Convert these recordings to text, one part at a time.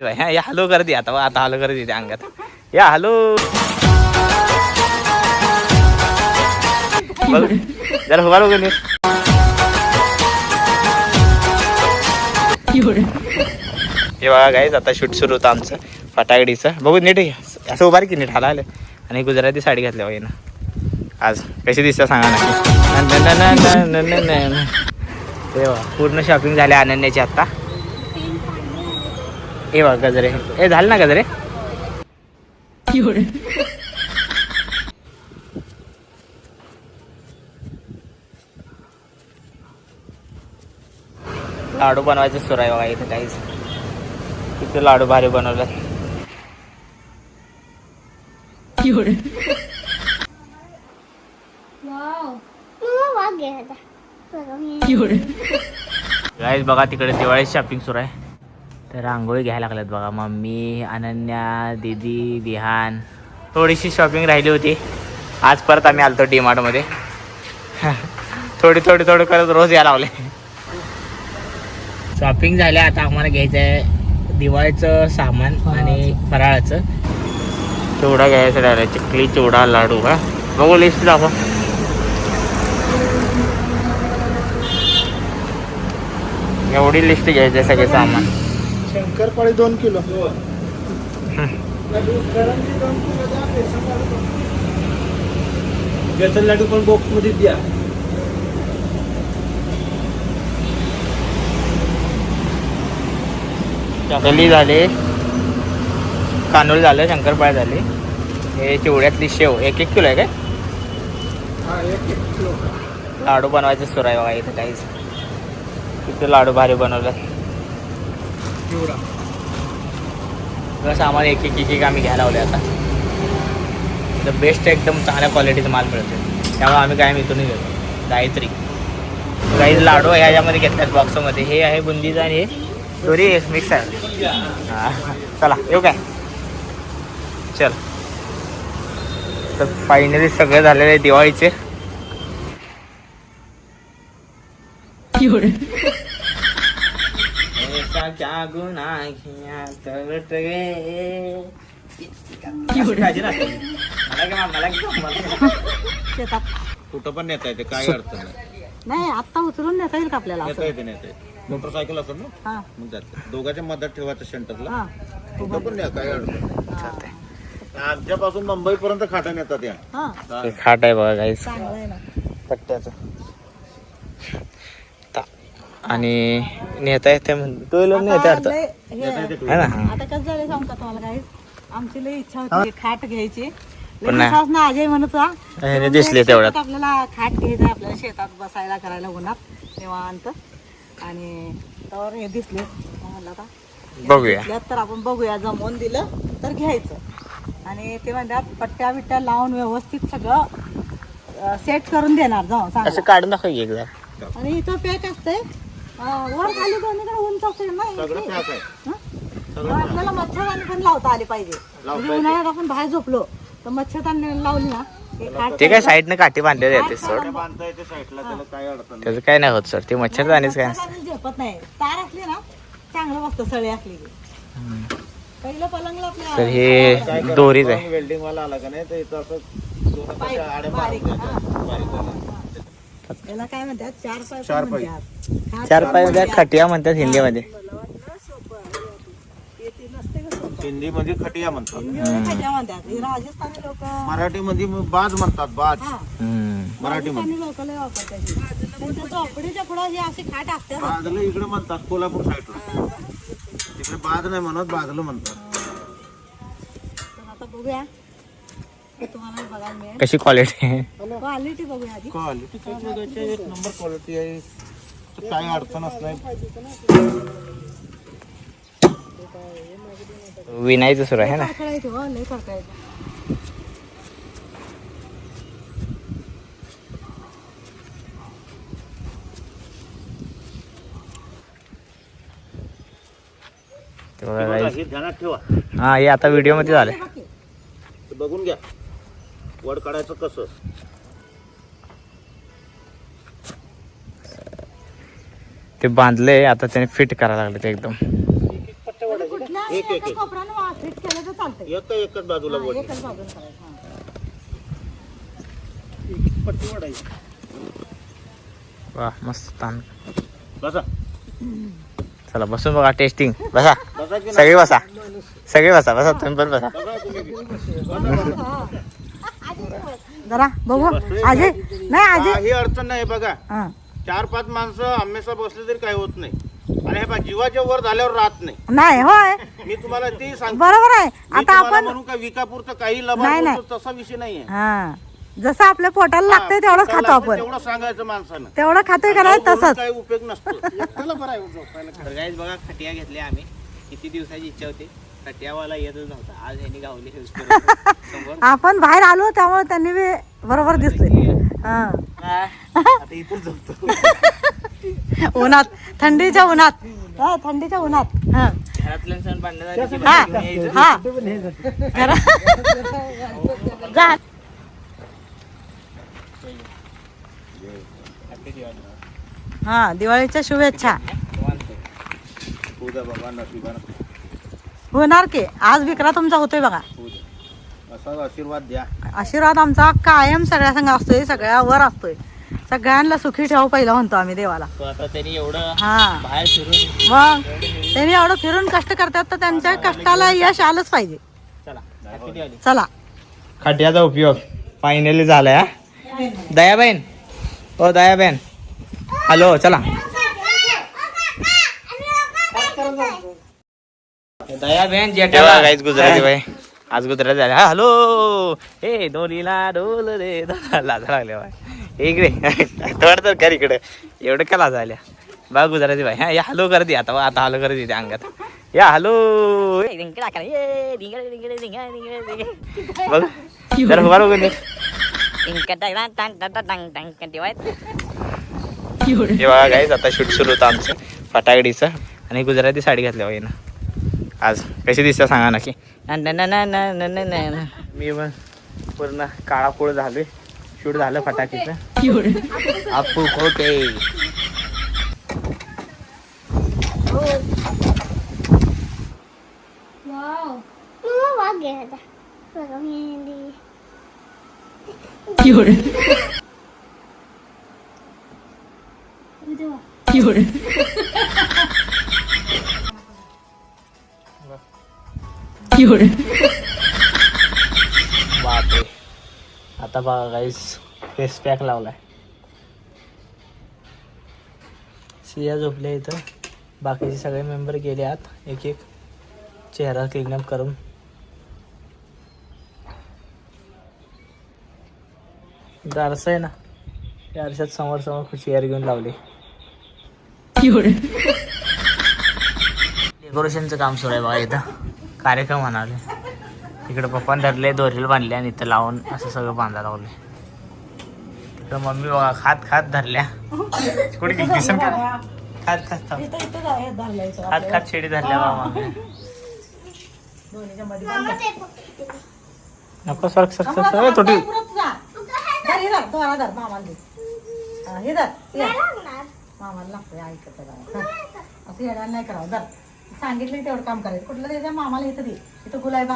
हा या हॅलो कर दे आता आता हॅलो कर दे अंगात. या हॅलो. जरा उभा बघून. हे बघा गाईज आता शूट सुरू होतं आमचं फटाकडीचं. बघू नीट. असं उभार की नीट हाला आलं आणि गुजराती साडी घातल्या बघ ना. आज कशी दिसते सांगा ना. पूर्ण शॉपिंग झाली अनन्याची आता. हे बघ गजरे. हे झालं ना गजरे? लाडू बनवायचं सुरू आहे बघा इथे काहीच किती लाडू भारी बनवलं. गाईज बघा तिकडे दिवाळी शॉपिंग सुरू आहे. तर रांगोळी घ्यायला लागल्यात बघा. मम्मी अनन्या दीदी विहान थोडीशी शॉपिंग राहिली होती. आज परत आम्ही आलतो डी मध्ये. थोडी थोडी थोडी करत रोज यायला लागले. शॉपिंग झाल्या आता आम्हाला घ्यायचं आहे दिवाळीचं सामान आणि फराळाचं. चिवडा घ्यायचं राहिलं चिखली चिवडा लाडू का बघू लिस्ट दाखव. एवढी लिस्ट घ्यायची आहे सगळे सामान. शंकरपाळी दोन किलो. बेसन लाडू पण बॉक्समध्ये द्या. चकली झाले. कानूल झालं शंकरपाळ झाले. हे चिवड्यातली शेव. एक एक किलो आहे काय? हा एक एक किलो. लाडू बनवायचं सुरू आहे बघा इथं काहीच किती लाडू भारी बनवलं. चिवडा बस आम्हाला एक एक एक एक आम्ही घ्यायला लावले आता. इथं बेस्ट एकदम चांगल्या क्वालिटीचा माल मिळतो त्यामुळे आम्ही काय इथूनच घेतो. गायत्री. काही लाडू आहे ह्याच्यामध्ये घेतल्यात बॉक्समध्ये हे आहे बुंदीचा आणि हे दोन्ही मिक्स आहे. हा. चला येऊ काय? चल. तर फायनली सगळं झालेलं आहे दिवाळीचे. क्या गुनाह किया खायची ना? मला काय मला काय- मला काय- कुठं पण नेता येते काय अडचण नाही. नाही आत्ता उचलून नेता येईल का आपल्याला नेता असं? येते नेता येते. मोटरसायकल असेल ना? हा. मग जाते. दोघांच्या मदत ठेवायचं सेंटरला. हा. कुठं पण न्या काय अडचण नाही. आमच्यापासून मुंबई पर्यंत खाटा नेतात या. हा. खाट आहे बघा काहीच चांगलं आहे ना. पट्ट्याचं. आणि नेता येते म्हणतो टू व्हीलर नेते आता हे- है ना. आता कसं झालं सांगू का तुम्हाला काही आमची लई इच्छा होती खाट घ्यायची. पण नाही. अजय म्हणत होता. ह्याने दिसले तेवढ्यात. शेतात आपल्याला खाट घ्यायचं आपल्याला शेतात बसायला करायला उन्हात निवांत. आणि तर हे दिसले. म्हणलं आता बघूया. तर आपण बघूया जमवून दिलं तर घ्यायचं. आणि ते म्हणतात पट्ट्या बिट्ट्या लावून व्यवस्थित सगळं सेट करून देणार जाऊ असं सांग काढून दाखव की एकदा. आणि इथं पॅक असते वर खाली दोन्हीकडे उंच ना सगळं इथे. पॅक आहे. हं? आपल्याला मच्छरदाणी पण लावता आली पाहिजे. म्हणजे उन्हाळ्यात आपण बाहेर झोपलो तर मच्छरदाणी लावली ना हे ते काय साईडने काठी बांधलेली आहे ते सोड. काय बांधता येते साईडला त्याला काय अडचण नाही. त्याचं काय नाही होत सर ते मच्छरदाणीच काय? नसतं. मच्छरदाणी झोपत नाही. तार असली ना चांगलं बसतं सळी असली की. पहिलं पलंगला आपल्या तर हे दोरीच आहे. वेल्डिंग वाला आला का नाही तर इथं असं दोन पाईप, आड्या बारीक, मारून द्यायच्या. बारीक. याला काय म्हणतात चार पाय चार पण पाय. म्हणतात. चार पाय म्हणतात. खटिया म्हणतात हिंदीमध्ये मला वाटलं सोपं. ते नसते का सोपं? हिंदी मध्ये खटिया म्हणतात हिंदीमध्ये खटिया म्हणतात हे राजस्थानी लोक मराठी मध्ये बाज म्हणतात बाज हा हम्म. मराठीमध्ये. राजस्थानी लोक लय वापरतात हे. त्यांच्या चौकडीच्या पुढे हे अशी खाट असते ना. बाजलं इकडे म्हणतात कोल्हापूर साईडला तिकडे बाज नाही म्हणत बाजलं म्हणतात तर आता बघूया तुम्हाला बघायला मिळेल. कशी क्वालिटी आहे? क्वालिटी बघूया आधी. क्वालिटी काय बघायची एक नंबर क्वालिटी आहे. तर काय अडचणच नाही विनायचं सुरू आहे ना? हो लय खडखडायचं ते बघा guys. हे ध्यानात ठेवा. हा हे आता व्हिडिओमध्ये झालंय बाकी. ते बघून घ्या. वड काढायचं कसं? ते बांधलंय आता त्याने फिट करायला लागले ते एकदम. कुठल्या एक एक एक कोपऱ्यानं वा- फिट केलं तर चालतंय. एक एकच बाजूला हा, बोट एकच बाजून करायचं हा. पट्टी वाढायची वा मस्त ताण. बसा. चला बसून बघा टेस्टिंग बसा. बसा. की सगळे बसा सगळे बसा बसा तुम्ही पण बसा. बसा तुम्ही. बी. जरा बघू. अजय नाही अजय काही अडचण नाही बघा. हा. चार पाच माणसं हमेशा बसले तरी काही होत नाही. आणि हे बघा जीवाच्या वर झाल्यावर राहत नाही. नाही होय. मी तुम्हाला ते सांगतो. बरोबर आहे. मी आता तुम्हाला आपण म्हणू का विकापुरतं काही नाही, लबाड नाही. बोलतो तसा विषय नाहीये. हा. जसं आपल्या पोटाला लागतंय तेवढंच हा, खातो आपण. तेवढं सांगायचं माणसानं. तेवढं खातोय का नाही तसंच. काही उपयोग नसतो. एकट्याला बरं आहे झोपायला तर guys बघा खटिया घेतल्या आम्ही. किती दिवसाची इच्छा होती. खटियावाला येतच नव्हता. आज यांनी गावली समोर आपण बाहेर आलो त्यामुळे त्यांनी बी बरोबर दिसले. हा. आता इथून झोपतो उन्हात. थंडीच्या उन्हात. हा, थंडीच्या उन्हात. हा. घरातल्या सण हा. हा हा दिवाळीच्या शुभेच्छा. बाबा होणार की आज विक्रा तुमचा होतोय बघा आशीर्वाद द्या आशीर्वाद आमचा कायम सगळ्या संघ असतोय सगळ्यावर असतोय सगळ्यांना सुखी ठेव पहिला म्हणतो आम्ही देवाला तो आता त्यांनी एवढं हा बाहेर फिरून मग त्यांनी एवढं फिरून कष्ट करतात तर त्यांच्या कष्टाला यश आलंच पाहिजे चला खटियाचा उपयोग फायनली झालाय हा दयाबेन ओ दयाबेन हॅलो चला गुजराती बाई. आज गुजराती झाले. हा हॅलो हे दोन्हीला डोल रे लाजा लागल्या बाय इकडे. थोडं तर कर इकडे. एवढं का लाजा आल्या बा गुजराती बाई. हा या हॅलो कर दे आता. आता हॅलो कर दे अंगात. या हॅलो बघ जरा उभा बघून आता शूट सुरू होतं आमचं फटाकडीचं. आणि गुजराती साडी घातल्या बाईनं. आज कशी दिसतं सांगा नक्की. मी पण पूर्ण काळापूळ झालोय शूट झालं फटाकीचं. आपू खोटे. वाव. मेहंदी उद्या बापरे. आता बघा गाईस फेस पॅक लावलाय. सिया झोपल्या इथं. बाकीचे सगळे मेंबर गेले आत. एक एक चेहरा क्लीनअप करून. आरसा आहे ना. त्या आरशात समोर समोर चेअर घेऊन लावले. डेकोरेशनचं काम सुरू आहे बघा इथं. कार्यक्रम म्हणाले. इकडे पप्पान धरले दोरीला बांधले आणि इथं लावून असं सगळं बांधायला लावले. तिकडे मम्मी बघा खात खात धरल्या. कुठे गेली? दिसन का? खात खात. खात खात शेडी धरल्या बांध. नको सरक सरक सरक. सरक थोडी थांबा, पुरत जा. धर, हे धर, दोरा धर, मामाला लागतंय ऐकत. असं येड्यानं नाही करावं. धर. सांगितलं तेवढं काम करायचं. कुठलं द्यायचं मामाला इथं दे. इथं गुलाबा.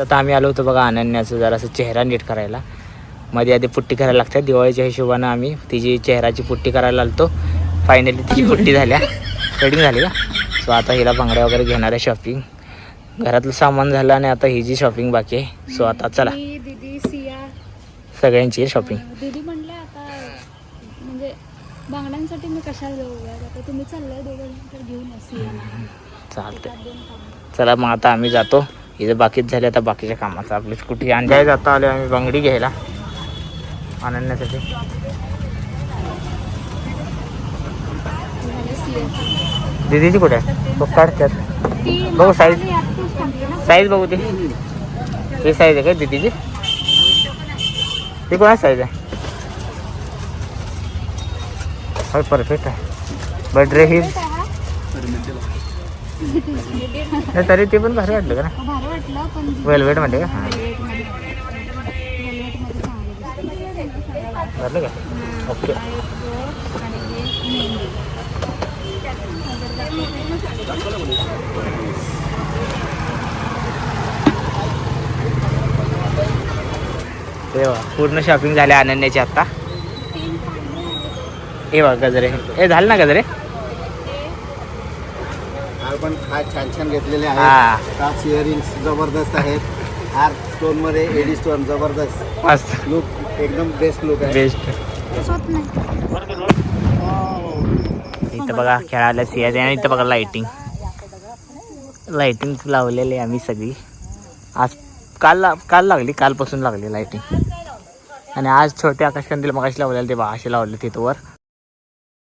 आता आम्ही आलो होतो बघा अनन्याचं जरासं चेहरा नीट करायला. मध्ये आधी पुट्टी करायला लागते. दिवाळीच्या हिशोबानं आम्ही तिची चेहराची पुट्टी करायला आलतो. फायनली तिची पुट्टी झाल्या. कटिंग झाली का? सो आता हिला बांगड्या वगैरे घेणार आहे शॉपिंग घरातलं सामान झालं आणि आता ही जी शॉपिंग बाकी आहे. सो आता चला. मी दीदी सिया. सगळ्यांची शॉपिंग मी कशाला जाऊ उगाच? आता तुम्ही चाललाय दोघं तर घेऊन या सियाला चालतंय. चला मग आता आम्ही जातो. इथं बाकीच झाले आता बाकीच्या कामाचं आपली स्कूटी अंजाय जाता आलो आम्ही बांगडी घ्यायला. आणण्यासाठी. दीदीची कुठे? आहे काढतात बघू साईज साईज बघू ते. ही साईज आहे का दीदीची? ती कोणा साईज आहे? होय परफेक्ट आहे. बट रे ही नाही, तरी ते पण भारी वाटलं का ना वेलवेटमध्ये का? हां भरलं का ओके आणि एक मेहंदी ते बघा, पूर्ण शॉपिंग झाली अनन्याची आता हे बघ गजरे. हे झालं ना गजरे? पण हार छान छान घेतलेले हा. आहेत टाच इयरिंग्स जबरदस्त आहेत. हार स्टोनमध्ये एडी स्टोन जबरदस्त. मस्त. लुक एकदम बेस्ट लुक आहे. बेस्ट इथं बघा खेळायला सियाचे आणि इथं बघा लाइटिंग लाइटिंग लावलेली आहे आम्ही सगळी. आज काल ला- काल लागली कालपासून लागली लाइटिंग आणि आज छोटे आकाशकंदील मगाशी लावलेले ते बघा असे लावले तिथं वर